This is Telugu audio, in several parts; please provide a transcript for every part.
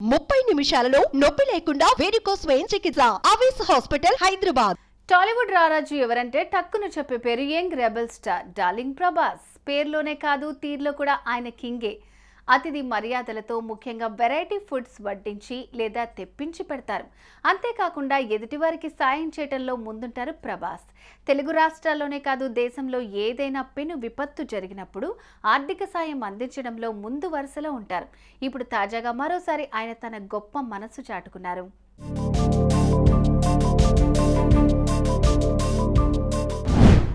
ముప్పై నిమిషాలలో నొప్పి లేకుండా వేడికో స్వయం చికిత్స. ఆవేశ హాస్పిటల్ హైదరాబాద్. టాలీవుడ్ రారాజు ఎవరంటే టక్కును చెప్పే పేరు young rebel star darling Prabhas. పేర్లోనే కాదు తీర్లో కూడా ఆయన కింగే. అతిథి మర్యాదలతో ముఖ్యంగా వెరైటీ ఫుడ్స్ వడ్డించి లేదా తెప్పించి పెడతారు. అంతేకాకుండా ఎదుటివారికి సాయం చేయటంలో ముందుంటారు ప్రభాస్. తెలుగు రాష్ట్రాల్లోనే కాదు దేశంలో ఏదైనా పెను విపత్తు జరిగినప్పుడు ఆర్థిక సాయం అందించడంలో ముందు వరుసలో ఉంటారు. ఇప్పుడు తాజాగా మరోసారి ఆయన తన గొప్ప మనసు చాటుకున్నారు.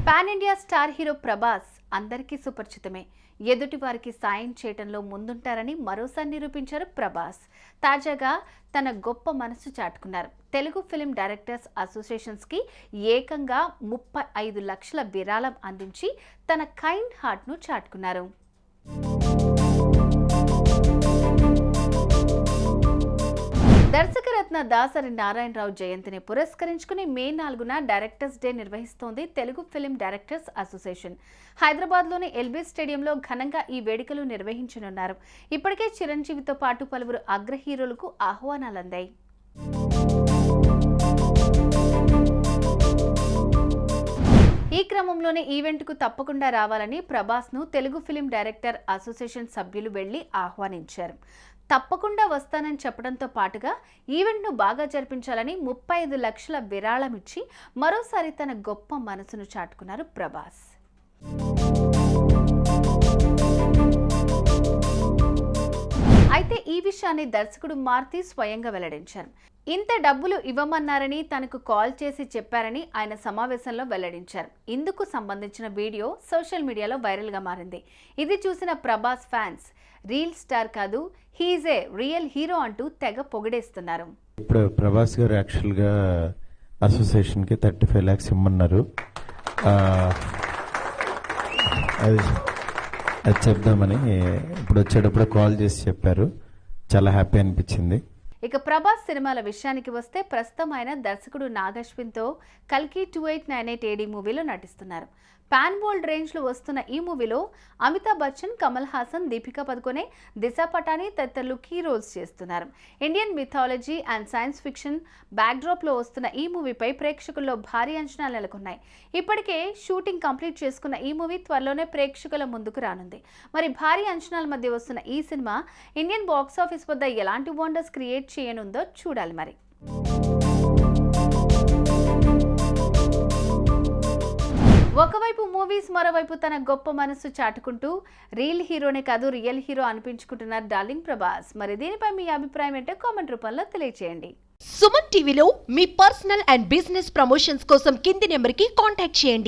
Pan India star hero Prabhas అందరికీ సుపరిచితమే. ఎదుటి వారికి సాయం చేయటంలో ముందుంటారని మరోసారి నిరూపించారు ప్రభాస్. తాజాగా తన గొప్ప మనసు చాటుకున్నారు. తెలుగు ఫిలిం డైరెక్టర్స్ అసోసియేషన్స్కి ఏకంగా ముప్పై ఐదు లక్షల విరాళం అందించి తన కైండ్ హార్ట్ను చాటుకున్నారు. రత్న దాసరి నారాయణరావు జయంతిని పురస్కరించుకుని మే నాలుగున డైరెక్టర్స్ డే నిర్వహిస్తోంది తెలుగు ఫిలిం డైరెక్టర్స్ అసోసియేషన్. హైదరాబాద్లోని ఎల్బీ స్టేడియంలో ఘనంగా ఈ వేడుకలు నిర్వహించనున్నారు. ఇప్పటికే చిరంజీవితో పాటు పలువురు అగ్ర హీరోలకు ఆహ్వానాలందాయి. ఈ క్రమంలోనే ఈవెంట్కు తప్పకుండా రావాలని ప్రభాస్ను తెలుగు ఫిలిం డైరెక్టర్ అసోసియేషన్ సభ్యులు వెళ్ళి ఆహ్వానించారు. తప్పకుండా వస్తానని చెప్పడంతో పాటుగా ఈవెంట్ను బాగా జరిపించాలని ముప్పై ఐదు లక్షల విరాళం ఇచ్చి మరోసారి తన గొప్ప మనసును చాటుకున్నారు ప్రభాస్. అయితే ఈ విషయాన్ని దర్శకుడు మారుతి స్వయంగా వెల్లడించారు. ఇంత డబ్బులు ఇవ్వమన్నారని తనకు కాల్ చేసి చెప్పారని ఆయన సమావేశంలో వెల్లడించారు. ఇందుకు సంబంధించిన వీడియో సోషల్ మీడియాలో వైరల్గా మారింది. ఇది చూసిన ప్రభాస్ ఫ్యాన్స్ రీల్ స్టార్ కాదు హీజ్ ఏ రియల్ హీరో అంటూ తెగ పొగిడేస్తున్నారు. ఇప్పుడు ప్రభాస్ గారు యాక్చువల్గా అసోసియేషన్కి థర్టీ ఫైవ్ ల్యాక్స్ ఇమ్మన్నారు. అది అది చెప్దామని ఇప్పుడు వచ్చేటప్పుడు కాల్ చేసి చెప్పారు. చాలా హ్యాపీ అనిపించింది. ఇక ప్రభాస్ సినిమాల విషయానికి వస్తే ప్రస్తుతం ఆయన దర్శకుడు నాగశ్విన్తో కల్కి two eight nine eight AD మూవీలో నటిస్తున్నారు. ప్యాన్ వరల్డ్ రేంజ్లో వస్తున్న ఈ మూవీలో అమితాబ్ బచ్చన్ కమల్ హాసన్ దీపికా పదుకొనే దిశా పటాని తదితరులు కీ రోల్స్ చేస్తున్నారు. Indian mythology and science fiction బ్యాక్డ్రాప్లో వస్తున్న ఈ మూవీపై ప్రేక్షకుల్లో భారీ అంచనాలు నెలకొన్నాయి. ఇప్పటికే షూటింగ్ కంప్లీట్ చేసుకున్న ఈ మూవీ త్వరలోనే ప్రేక్షకుల ముందుకు రానుంది. మరి భారీ అంచనాల మధ్య వస్తున్న ఈ సినిమా ఇండియన్ బాక్స్ ఆఫీస్ వద్ద ఎలాంటి వండర్స్ క్రియేట్ చేయనుందో చూడాలి మరి. ఒక మూవీస్ మరోవైపు తన గొప్ప మనసు చాటుకుంటూ రీల్ హీరోనే కాదు రియల్ హీరో అనిపించుకుంటున్నారు డార్లింగ్ ప్రభాస్. మరి దీనిపై మీ అభిప్రాయం ఏంటో కామెంట్ రూపంలో తెలియచేయండి. సుమన్ టీవీలో మీ పర్సనల్ అండ్ బిజినెస్ ప్రమోషన్స్ కోసం కింది నెంబర్కి కాంటాక్ట్ చేయండి.